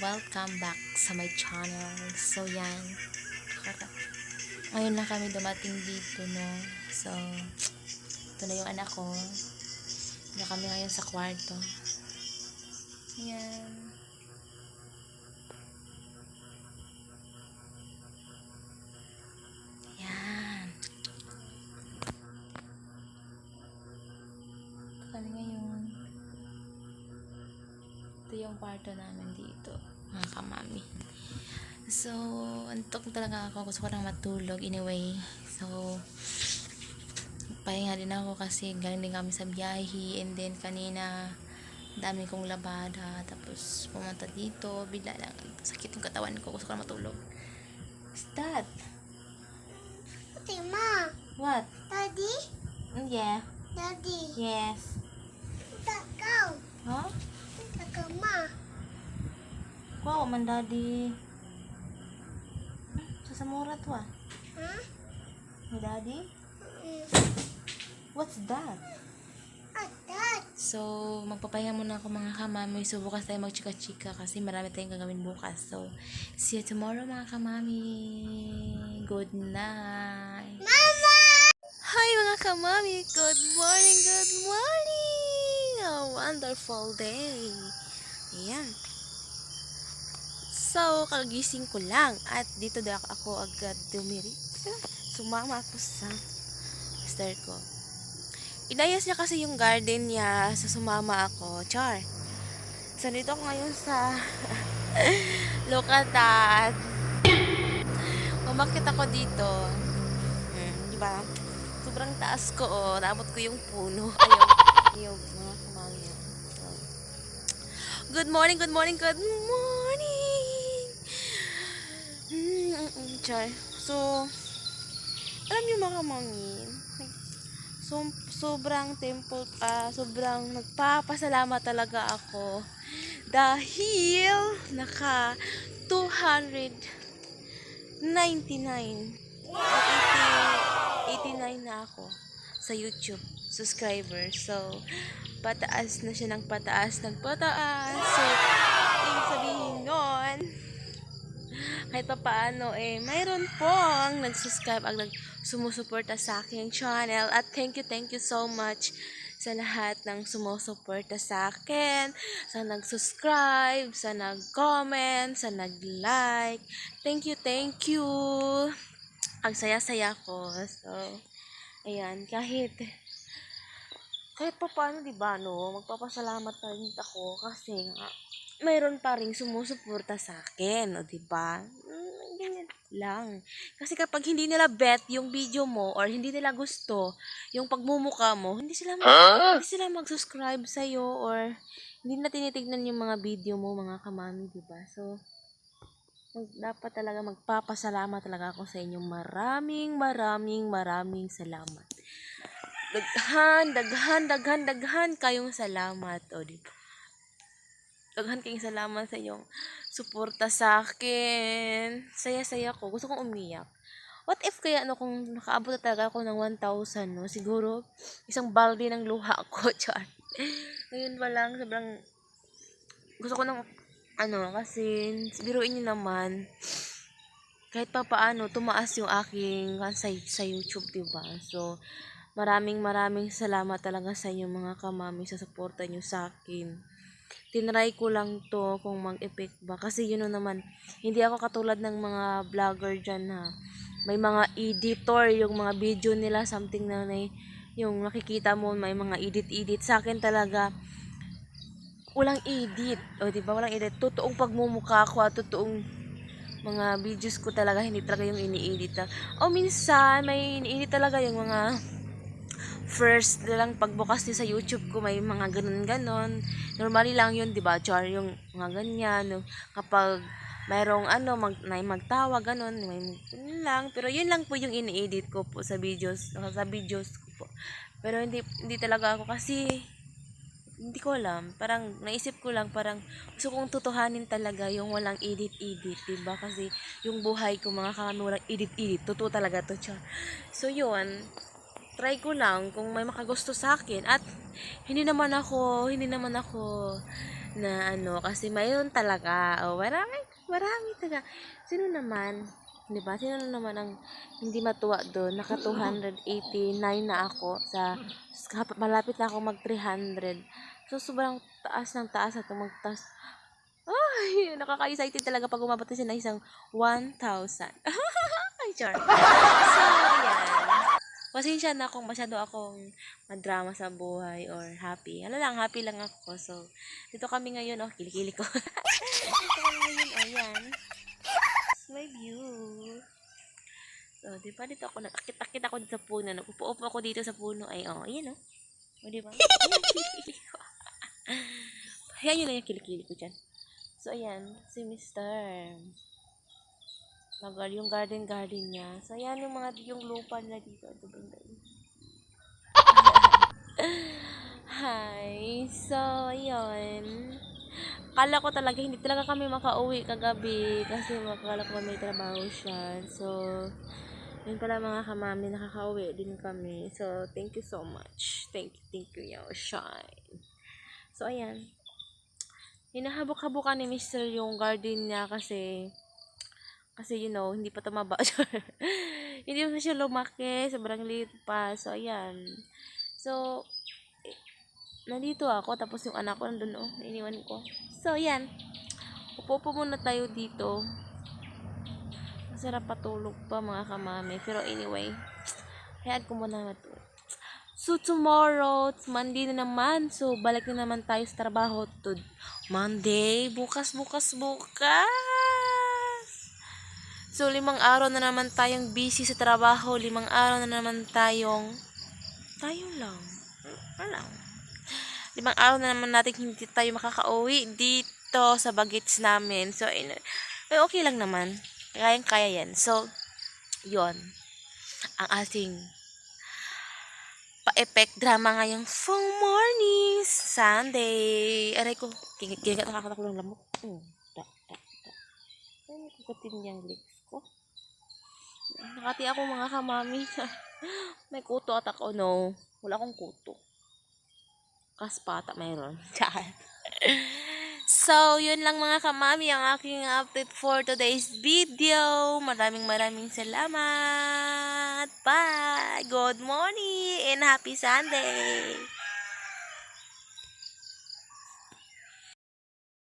Welcome back sa my channel. So, yan. Ngayon lang kami dumating dito, no? So, ito na yung anak ko. Na kami ngayon sa kwarto. Yan. Kwarto namin dito, mga kamami. So, antok talaga ako. Gusto ko lang matulog anyway. So, pahinga din ako kasi galing din kami sa biyahe. And then, kanina, dami kong labada. Tapos, pumunta dito. Bigla lang, sakit yung katawan ko. Gusto ko lang matulog. What's that? Ate, ma. What? Daddy? Mm, Yeah. Daddy. Yes. Takaw. Huh? Takaw, ma. Wow, man daddy. Sa Samura to ah. Ha? My daddy? Mm. What's that? Dad. So, magpapahinga muna ako mga kamami. So, bukas tayo magchika-chika kasi marami tayong gagawin bukas. So, see you tomorrow mga kamami. Good night. Mama! Hi mga kamami! Good morning, good morning! A wonderful day! Ayan. So, kagising ko lang at dito daw ako agad dumiri. Sumama ako sa mister ko. Inayos niya kasi yung garden niya sa sumama ako. Char. So, dito ako ngayon sa Lokatan. Umakit ako dito. Hmm, di ba? Sobrang taas ko, oh. Naabot ko yung puno. Ayun. Yung mga kamami. So, good morning, good morning, good morning! Mm, mm, mm, Char. So, alam niyo mga kamami, so, sobrang temple, ah, sobrang nagpapasalamat talaga ako dahil naka 299 at 80 89 na ako sa YouTube subscriber. So, pataas na siya ng pataas ng pataas. So, kahit pa paano, eh, mayroon pong nag-subscribe ang nag-sumusuporta sa aking channel. At thank you, thank you so much sa lahat ng sumusuporta sa akin, sa nag-subscribe, sa nag-comment, sa nag-like. Thank you, thank you. Ang saya-saya ko. So, ayan, kahit kahit pa paano, di ba, no, magpapasalamat na rin ako kasi nga, mayroon pa rin sumusuporta sa akin, o di ba? Lang. Kasi kapag hindi nila bet yung video mo or hindi nila gusto yung pagmumuka mo, hindi sila mag- hindi sila mag-subscribe sa or hindi na tinitignan yung mga video mo, mga kamami, di ba? So, mag- dapat talaga magpapasalamat talaga ako sa inyo. Maraming, maraming, maraming salamat. Daghan, daghan, daghan, daghan kayong salamat. O, di ba? Daghan kayong salamat sa inyong suporta sa akin. Saya-saya ko. Gusto kong umiyak. What if kaya ano kung nakaabot na talaga ako ng 1,000, no? Siguro, isang balde ng luha ko, char. Ngayon pa lang, sobrang gusto ko ng ano, kasi biruin niyo naman, kahit pa paano, tumaas yung aking sa, sa YouTube, diba? So, maraming maraming salamat talaga sa inyo mga kamami sa suporta nyo sa akin. Tinry ko lang to kung mag-effect ba. Kasi yun naman, hindi ako katulad ng mga vlogger dyan na may mga editor yung mga video nila, something na na yung nakikita mo, may mga edit-edit. Sa akin talaga, walang edit. O, di ba? Walang edit. Totoong pagmumukha ko at totoong mga videos ko talaga, hindi talaga yung ini-edit. O, minsan, may ini-edit talaga yung mga first lang pagbukas niyo sa YouTube ko, may mga ganun-ganon. Normally lang yun, di ba? Char, yung mga ganyan. Kapag mayroong ano, mag, may magtawa, ganon, may yun lang. Pero yun lang po yung ini-edit ko po sa videos, sa videos ko po. Pero hindi, hindi talaga ako kasi hindi ko alam. Parang naisip ko lang, parang gusto kong tutuhanin talaga yung walang edit-edit, diba? Kasi yung buhay ko, mga kami, walang edit-edit. Totoo talaga to, char. So, yun. Try ko lang kung may makagusto sa akin. At, hindi naman ako, hindi naman ako na ano, kasi mayroon talaga. O, marami, marami talaga. Sino naman, di ba? Sino naman ang hindi matuwa doon? Naka 289 na ako sa, sa- malapit na ako mag 300. So, sobrang taas ng taas at magtaas. Ay, nakaka-excited talaga pag umabot na siya ng isang 1,000. Ay, char. So, yan. Pasensya na kung masyado akong madrama sa buhay or happy. Ano lang, happy lang ako. So, dito kami ngayon, oh, kilikili ko. dito kami ngayon, oh, yan. It's my view. So, di ba dito ako, nakakit-akit ako dito sa puno. Nagpupo-upo ako dito sa puno. Ay, oh, ayan, oh. O, di ba? Ayan. Ayan yun lang yung kilikili ko dyan. So, ayan, si Mr. Nagal yung garden garden niya. So, ayan yung mga, yung lupa nila dito. Ito ba Hi. So, ayun. Kala ko talaga, hindi talaga kami makauwi kagabi kasi makala ko may trabaho siya. So, yun pala mga kamami, nakakauwi din kami. So, thank you so much. Thank you, thank you, yo, shine. So, ayan. Hinahabok-habokan ni Mr. yung garden niya kasi kasi you know, hindi pa tumaba. hindi pa siya lumaki, sobrang liit pa. So, ayan. So, eh, nandito ako, tapos yung anak ko nandun, oh, iniwan ko. So, ayan. Upo-upo muna tayo dito. Masarap patulog pa, mga kamami. Pero anyway, hayaan ko muna matulog. So, tomorrow, Monday na naman. So, balik na naman tayo sa trabaho. To Monday, bukas, bukas, bukas. So, limang araw na naman tayong busy sa trabaho. Limang araw na naman tayong... Tayo lang. Lang. Limang araw na naman natin hindi tayo makakauwi dito sa bagets namin. So, in, eh, okay lang naman. Kayang-kaya yan. So, yon Ang ating pa-effect drama ngayong full morning Sunday. Aray ko, kinigat nakakatakot ng lamok. Mm, da, da. Ay, kukutin yung legs ko. Nakati ako mga kamami. May kuto at ako. No, wala akong kuto. Kaspata mayroon. So, yun lang mga kamami ang aking update for today's video. Maraming maraming salamat. Bye. Good morning and happy Sunday.